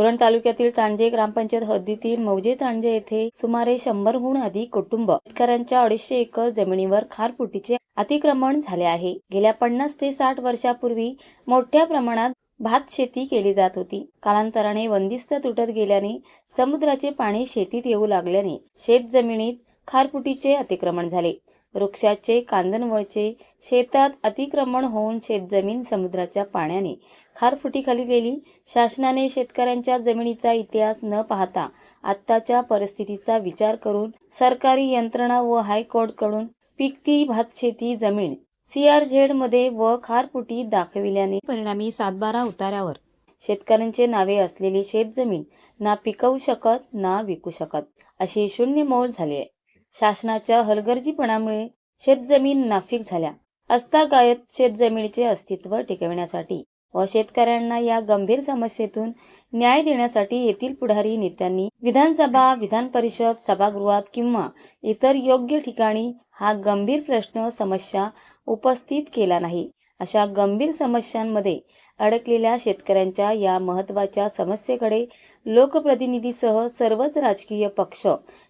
उरण तालुक्यातील चांजे ग्रामपंचायत हद्दीतील मौजे चांजे येथे सुमारे शंभरहून अधिक कुटुंब शेतकऱ्यांच्या अडीचशे एकर जमिनीवर खारफुटीचे अतिक्रमण झाले आहे. गेल्या पन्नास ते साठ वर्षापूर्वी मोठ्या प्रमाणात भात शेती केली जात होती. कालांतराने बंदिस्त तुटत गेल्याने समुद्राचे पाणी शेतीत येऊ लागल्याने शेत जमिनीत खारफुटीचे अतिक्रमण झाले. वृक्षाचे कांदनवळचे शेतात अतिक्रमण होऊन शेतजमीन समुद्राच्या पाण्याने खारफुटीखाली गेली. शासनाने शेतकऱ्यांच्या जमिनीचा इतिहास न पाहता आत्ताच्या परिस्थितीचा विचार करून सरकारी यंत्रणा व हायकोर्टकडून पिकती भातशेती जमीन सीआरझेडमध्ये व खारफुटी दाखविल्याने परिणामी सातबारा उतार्यावर शेतकऱ्यांचे नावे असलेली शेतजमीन ना पिकवू शकत ना विकू शकत अशी शून्य मोल झाली आहे. शासनाच्या हलगर्जीपणामुळे शेतजमीन नाफिक झाल्या. अस्तागायत शेतजमिनीचे अस्तित्व टिकविण्यासाठी व शेतकऱ्यांना या गंभीर समस्येतून न्याय देण्यासाठी येथील पुढारी नेत्यांनी विधानसभा विधान परिषद सभागृहात किंवा इतर योग्य ठिकाणी हा गंभीर प्रश्न समस्या उपस्थित केला नाही. अशा गंभीर समस्यांमध्ये अडकलेल्या शेतकऱ्यांच्या या महत्त्वाच्या समस्येकडे लोकप्रतिनिधीसह सर्वच राजकीय पक्ष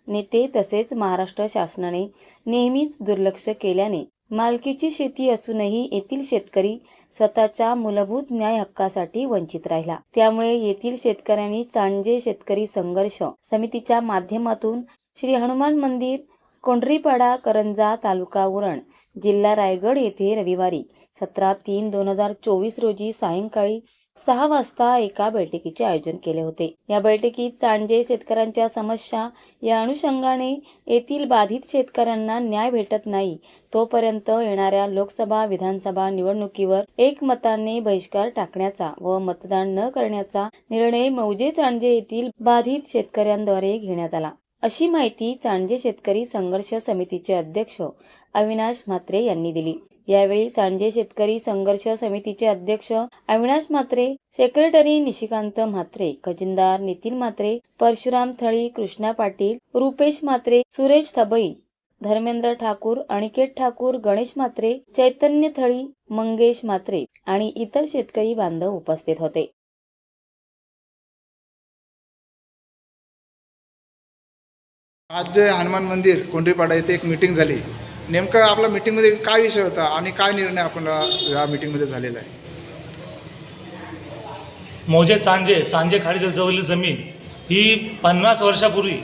नेते तसेच महाराष्ट्र शासनाने नेहमीच दुर्लक्ष केल्याने मालकीची शेती असूनही येथील शेतकरी स्वतःच्या मूलभूत न्याय हक्कासाठी वंचित राहिला. त्यामुळे येथील शेतकऱ्यांनी चांजे शेतकरी संघर्ष समितीच्या माध्यमातून श्री हनुमान मंदिर कोंढरीपाडा करंजा तालुका उरण जिल्हा रायगड येथे रविवारी सतरा तीन दोन हजार चोवीस रोजी सायंकाळी सहा वाजता एका बैठकीचे आयोजन केले होते. या बैठकीत चांजे शेतकऱ्यांच्या समस्या या अनुषंगाने येथील बाधित शेतकऱ्यांना न्याय भेटत नाही तोपर्यंत येणाऱ्या लोकसभा विधानसभा निवडणुकीवर एकमताने बहिष्कार टाकण्याचा व मतदान न करण्याचा निर्णय मौजे सांजे येथील बाधित शेतकऱ्यांद्वारे घेण्यात आला. अशी माहिती चांडजे शेतकरी संघर्ष समितीचे अध्यक्ष अविनाश म्हात्रे यांनी दिली. यावेळी चांजे शेतकरी संघर्ष समितीचे अध्यक्ष अविनाश म्हात्रे सेक्रेटरी निशिकांत म्हात्रे खजिनदार नितीन म्हात्रे परशुराम थळी कृष्णा पाटील रुपेश म्हात्रे सुरेश थबई धर्मेंद्र ठाकूर अनिकेत ठाकूर गणेश म्हात्रे चैतन्य थळी मंगेश म्हात्रे आणि इतर शेतकरी बांधव उपस्थित होते. आज जे हनुमान मंदिर कोंढरीपाडा येथे एक मीटिंग झाली. नेमकं आपल्या मीटिंगमध्ये काय विषय होता आणि काय निर्णय आपण या मीटिंगमध्ये झालेला आहे? मोजे चांजे चांजे खाडीच्या जवळील जमीन ही पन्नास वर्षापूर्वी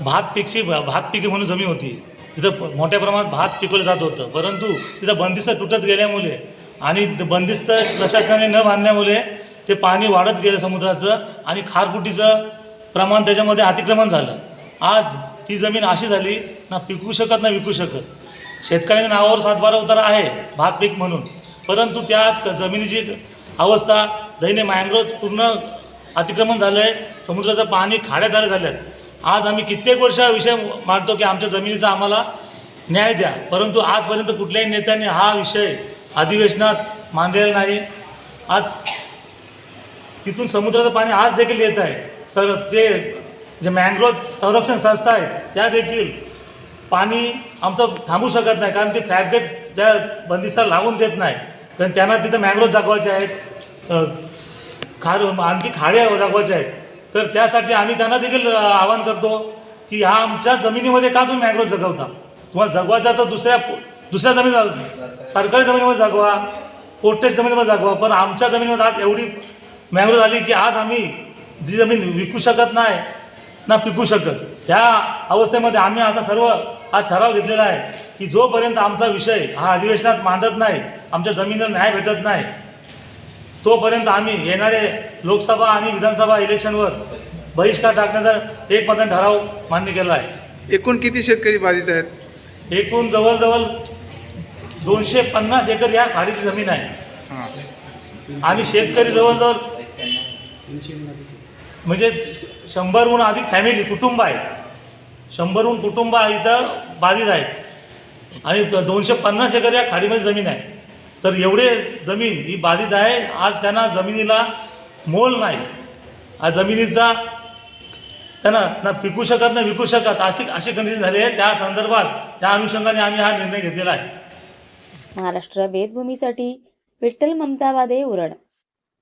भात पिकची भात पिके म्हणून जमीन होती. तिथं मोठ्या प्रमाणात भात पिकवलं जात होतं. परंतु तिथं बंदिस्त तुटत गेल्यामुळे आणि बंदिस्त प्रशासनाने न बांधल्यामुळे ते पाणी वाढत गेलं समुद्राचं आणि खारफुटीचं प्रमाण त्याच्यामध्ये अतिक्रमण झालं. आज ती जमीन अशी झाली ना पिकू शकत ना विकू शकत. शेतकऱ्यांच्या नावावर सातबारा उतारा आहे भात पीक म्हणून. परंतु त्याच क- जमिनीची अवस्था दैने मँग्रोव्ह पूर्ण अतिक्रमण झालं आहे समुद्राचं पाणी खाड्या झाल्या. झाल्यात आज आम्ही कित्येक वर्ष हा विषय मांडतो की आमच्या जमिनीचा आम्हाला न्याय द्या. परंतु आजपर्यंत कुठल्याही नेत्याने हा विषय अधिवेशनात मांडलेला नाही. आज तिथून समुद्राचं पाणी आज देखील येत आहे. सर जे जे मँग्रोव्ह संरक्षण संस्था आहेत त्या देखील पाणी आमचं थांबू शकत नाही कारण ते फॅब्रिकेट त्या बंदिस्ताला लावून देत नाही. कारण त्यांना तिथं मँग्रोव्ह जगवायचे आहेत. खार आणखी खाडे जागवायचे आहेत. तर त्यासाठी आम्ही त्यांना देखील आवाहन करतो की ह्या आमच्या जमिनीमध्ये का तुम्ही मँग्रोव्ह जगवता? तुम्हाला जगवायचा तर दुसऱ्या दुसऱ्या जमिनी सरकारी जमिनीमध्ये जगवा पोटेश जमिनीमध्ये जगवा पण आमच्या जमिनीमध्ये आज एवढी मँग्रोव्ह झाली की आज आम्ही जी जमीन विकू शकत नाही ना पिकू शकत. ह्या अवस्थेमध्ये आम्ही असा सर्व हा ठराव घेतलेला आहे की जोपर्यंत आमचा विषय हा अधिवेशनात मांडत नाही आमच्या जमिनीला न्याय भेटत नाही तोपर्यंत आम्ही येणारे लोकसभा आणि विधानसभा इलेक्शनवर बहिष्कार टाकण्याचा एक मताने ठराव मान्य केला आहे. एकूण किती शेतकरी बाधित आहेत? एकूण जवळजवळ दोनशे पन्नास एकर या खाडीची जमीन आहे. आणि शेतकरी जवळजवळ म्हणजे शंभरहून अधिक फॅमिली कुटुंब आहेत. शंभरहून कुटुंब इथं बाधित आहेत. आणि दोनशे पन्नास एकर या खाडीमध्ये जमीन आहे. तर एवढे जमीन ही बाधित आहे. आज त्यांना जमिनीला मोल नाही. आज जमिनीचा त्यांना ना पिकू शकत ना विकू शकत अशी अशी कंडिशन झाली आहे. त्या संदर्भात त्या अनुषंगाने आम्ही हा निर्णय घेतलेला आहे. महाराष्ट्र वेदभूमीसाठी विठ्ठल ममतावादे उरण.